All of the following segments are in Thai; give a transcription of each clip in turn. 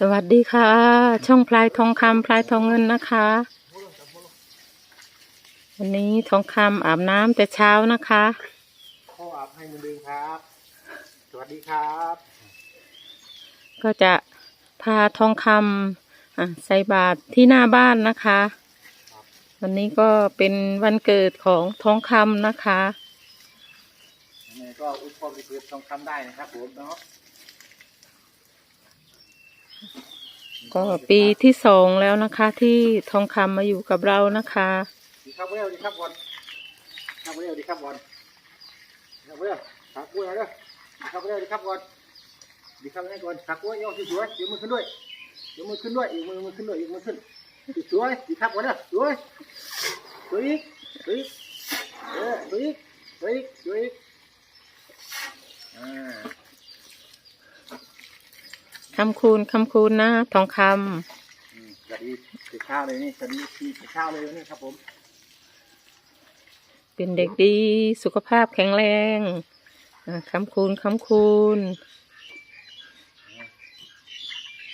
สวัสดีค่ะ ช่องพลายทองคำพลายทองเงินนะคะ วันนี้ทองคำอาบน้ำแต่เช้านะคะข้ออาบให้มือดึงครับ สวัสดีครับ ก็จะพาทองคำอะใส่บาตรที่หน้าบ้านนะคะ วันนี้ก็เป็นวันเกิดของทองคำนะคะยังไงก็อุปกรณ์เกิดต้องทำได้นะครับผมเนาะ ก็ปีที่สองแล้วนะคะ ที่ทองคำมาอยู่กับเรานะคะดีครับเวลดีครับบอลครับเวลดีครับบอลครับเวลครับเวลเด้อดีครับเวลดีครับบอลดีครับให้ก่อนขักเวลย่อสวยๆเดี๋ยกมือขึ้นด้วยเดี๋ยกมือขึ้นด้วยอีกมือมือขึ้นด้วยอีกมือขึ้นสวยดีครับบอลเด้อสวยสวยอีกสวยอีกเออสวยอีกสวยอีกสวยอีกอ่า คำคูณคำคูณนะทองคอืมสวัสดีติดข้าวเลยนี่สวัสดีที่ติดข้าวเลยนี่ครับผมำเป็นเด็กดีสุขภาพแข็งแรงอะคำคูณคำคูณ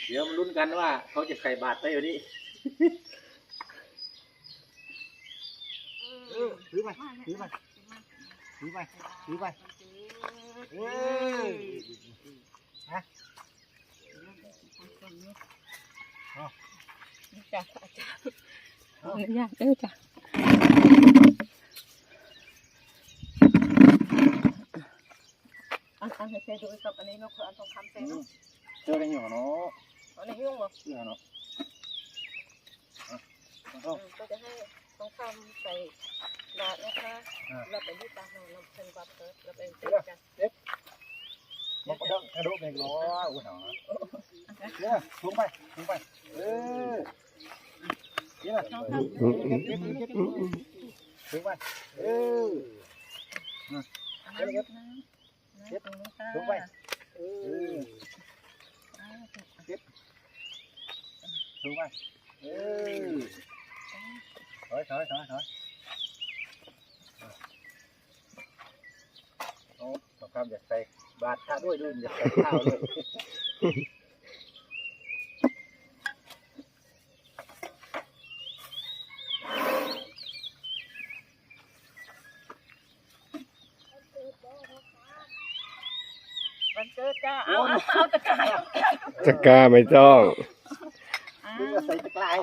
เดี๋ยวมาลุ้นกันว่า เขาจะใส่บาตรได้หรือนี่ถือไปถือไปถือไปถือไปเออฮะ จ้ะอาจารย์อนุญาตเด้อจ้ะอันอันให้เซดูกับอันนี้เนาะคืออันทองคำเซเนาะเจออะไรอยู่เนาะอันนี้ยุ่งเหรอเจอเนาะอะเอาอืมก็จะให้ทองคำใส่บาทนะคะเราไปยึดตาเราเราเป็นบัตรเถอะเราเป็นเจ้าจ้ะมันก็ต้องกระโดดไปล้ออุ้ยหนอ เนี่ยลงไปลงไปเออเนี่ยลงไปเอออันนี้นะนะตรงนี้ค่ะลงไปเอออ่าลงไปเออถอยถอยถอยถอยโอ้ต้องทำอยากใส่บาตรข้าวด้วยด้วยอยากใส่ข้าวด้วย วันเกิด จ้าเอาเอาเอาตะกร้ายเอาตะกร้าไม่ต้องอ่านี่ก็ใส่ตะกร้าย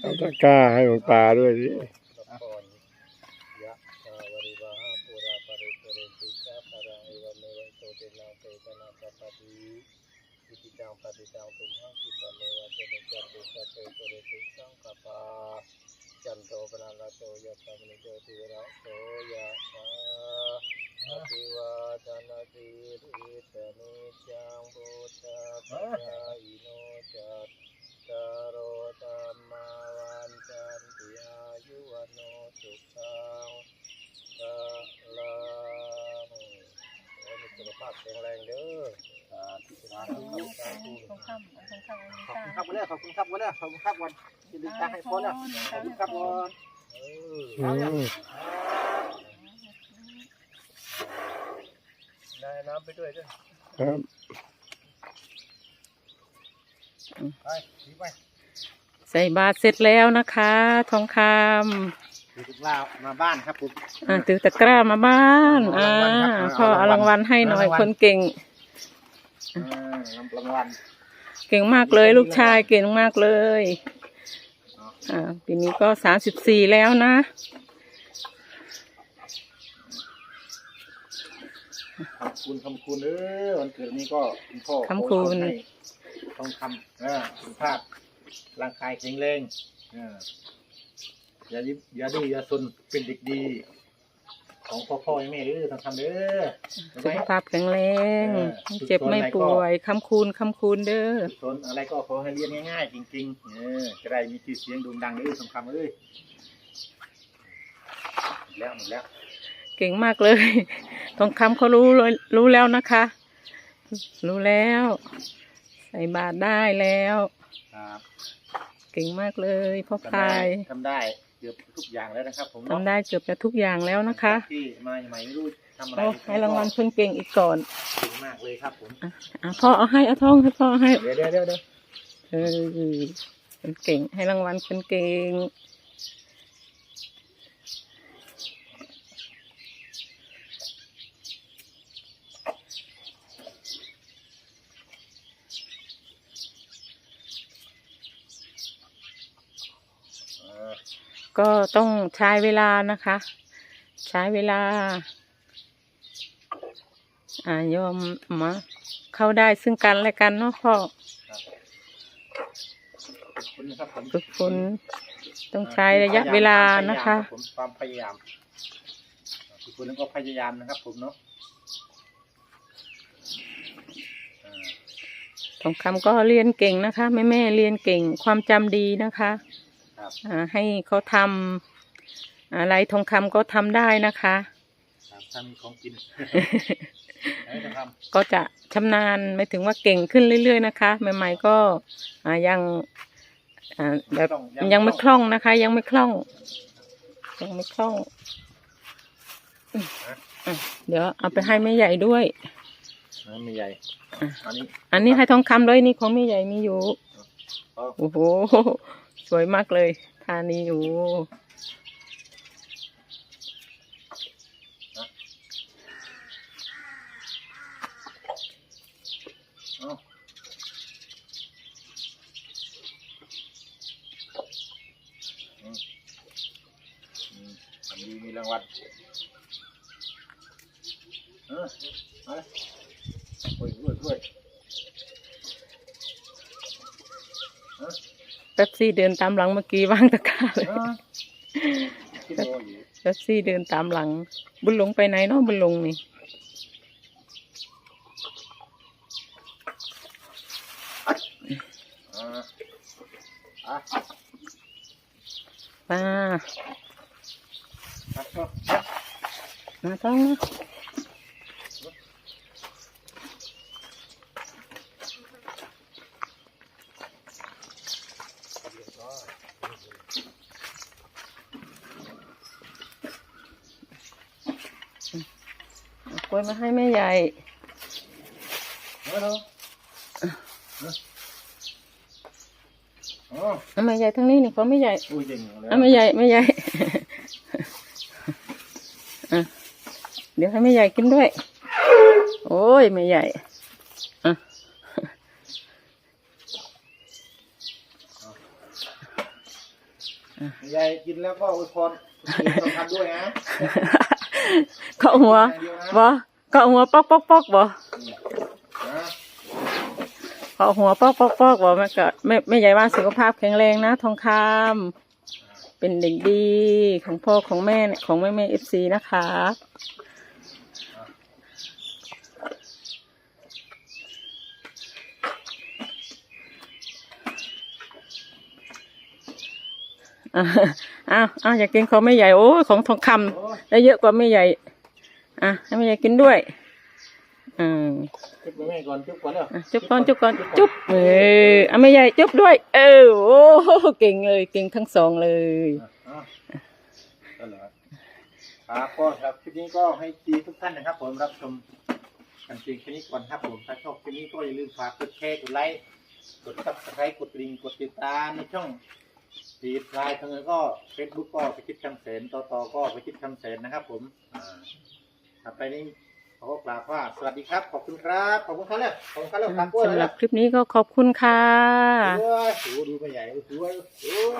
เอาตะกร้าให้หลวงตาด้วยสิยะตาวริวหาปุราปริปุเรนติสาปะรังเอวเมวัยโตเตนะเตตนะสัพพะติอิติจังปฏิจังตุมหังคิปะเมวะเตเนจันติสัพเพปุเรติสังกปาจันโตปนาลาโตยะตามณิโยติระโตยะ ติวาทนาสีริสนิจังพุทธะปะอิโนจัตตารโอธรรมาวันจันติอายุวันโนสุขังตะลังขอให้มีสุขภาพแข็งแรงเด้อสาธุสาธุสาธุทองคำอันทองคำอันนี้ขอบคุณครับวันนี้ขอบคุณครับวันนี้ขอบคุณครับวันที่ดึงตาให้พ้นนะขอบคุณครับวันเออ อื เอาเนี่ย ม ได้น้ำไปด้วยด้วยครับไปดีไปใส่บาตรเสร็จแล้วนะคะ ทองคดูถึงลาวมาบ้านครับผมำอ่าถือตะกร้ามาบ้านอ่าพ่อเอารางวัลให้หน่อยคนเก่งเออรางวัลเก่งมากเลยลูกชายเก่งมากเลย อ่าปีนี้ก็สามสิบสี่แล้วนะ ขอบคุณคำคุณเออวันเกิดนี้ก็คุณพ่อคำคุณให้ต้องคำเออสุขภาพร่างกายแข็งแรงเอออย่ายิบอย่าดื้ออย่าซนเป็นเด็กดี ของพ่อพ่อแม่เด้อต้องทำเด้อสุขภาพแข็งแรงไม่เจ็บไม่ป่วยคำคูณคำคูณเด้อซนอะไรก็ขอให้เรียนง่ายๆจริงๆเออจะได้มีชื่อเสียงโด่งดังเด้อสำคัญเอ้ยหมดแล้วหมดแล้ว เก่งมากเลยทองคำเขารู้เลยรู้แล้วนะคะ รู้แล้ว ใส่บาตรได้แล้ว ครับเก่งมากเลยพ่อพทำได้ายทำได้เกือบทุกอย่างแล้วนะครับ ผมทำได้เกือบจะทุกอย่างแล้วนะคะที่มาใหม่ไม่รู้ทำอะไรเอาให้รางวัลคนเก่งอีกก่อนเก่งมากเลยครับผมอะพ่อเอาให้เอาทองให้พ่อให้เดี๋ยวเดี๋ยวเดี๋ยวเดี๋ยวเออคนเก่งให้รางวัลคนเก่ง ก็ต้องใช้เวลานะคะ ใช้เวลาอ่ายอมมาเข้าได้ซึ่งกันและกันเนาะพ่อขอบคุณนะครับผมฝึกฝนต้องใช้ระยะเวลานะคะผมความพยายามทุกคนก็พยายามนะครับ ผมเนาะอ่าทองคำก็เรียนเก่งนะคะแม่แม่ๆเรียนเก่งความจำดีนะคะ ครับอ่าให้เขาทำอะไรทองคำก็ทำได้นะคะครับถ้ามีของกินให้ทำก็จะชำนาญไม่ถึงว่าเก่งขึ้นเรื่อย ๆ นะคะ ใหม่ ๆ ก็อ่ายังอ่าแบบยังไม่คล่องนะคะ ยังไม่คล่อง ยังไม่คล่องอืมอะเดี๋ยวเอาไปให้แม่ใหญ่ด้วยน้ำมีใหญ่อะอันนี้อันนี้ให้ทองคำด้วยนี่ของแม่ใหญ่มีอยู่เอา โอ้โห สวยมากเลยทานีอยู่เอาอืมอืมอันนี้มีรางวัลเออเอาโอ้ยโอ้ยโอ้ยเออ เป๊ปซี่เดินตามหลังเมื่อกี้วางตะกร้าเลยเออคิดดูอยู่เป๊ปซี่เดินตามหลัง บุญหลงไปไหนเนาะบุญหลงนี่อ่าอะป้าครับก็มาต้องนะ เรียบร้อย เอากล้ว ยมาให้แม่ใหญ่เอาเถอะอ๋อเอาแม่ใหญ่ทั้งนี้นี่ของแม่ใหญ่อุ้ยเจ๋งเลยเอาแม่ใหญ่แม่ใหญ่อะเดี๋ยวให้แม่ใหญ่กินด้วย โอ้ยแม่ใหญ่อะยายกินแล้วก็อวยพรต้องทำด้วยนะเกาะหัวอย่างเดียวนะบ่ เกาะหัวปอกปอกปอกบ่นะเกาะหัวปอกปอกปอกบ่แม่ก็แม่แม่ใหญ่ว่าสุขภาพแข็งแรงนะ ทองคำเป็นเด็กดีของพ่อของแม่ของแม่แม่เอฟซีนะคะอ่าวอ้าวอยากกินของแม่ใหญ่โอ้ของทองคำได้เยอะกว่าแม่ใหญ่ อะให้แม่ใหญ่กินด้วย อืมจุ๊บแม่ก่อนจุ๊บก่อนแล้วอะจุ๊บก่อนจุ๊บก่อนจุ๊บเออเอาแม่ใหญ่จุ๊บด้วย เออโอ้เก่งเลย เก่งทั้งสองเลย อะก็เหรอครับก็ครับคลิปนี้ก็ให้ดีทุกท่านนะครับ ผมรับชมกันเพียงแค่นี้ก่อนครับผมถ้าชอบคลิปนี้ก็อย่าลืมฝากกดแชร์กดไลค์กดซับสไครต์กดกระดิ่งกดติดตามในช่องฟีดไลน์ทางเงินก็เฟซบุ๊กก็ไปคิดคำเสนต่อต่อก็ไปคิดคำเสนนะครับ ผมอ่า ต่อไปนี้ขอกล่าวว่าสวัสดีครับ ขอบคุณครับ ขอบคุณครับเลยขอบคุณครับเลยฝากกล้วยสำหเลรัยบคลิปนี้ก็ขอบคุณค่ะ โอ้ยโอ้ดูไปใหญ่โอ้ยโอ้ย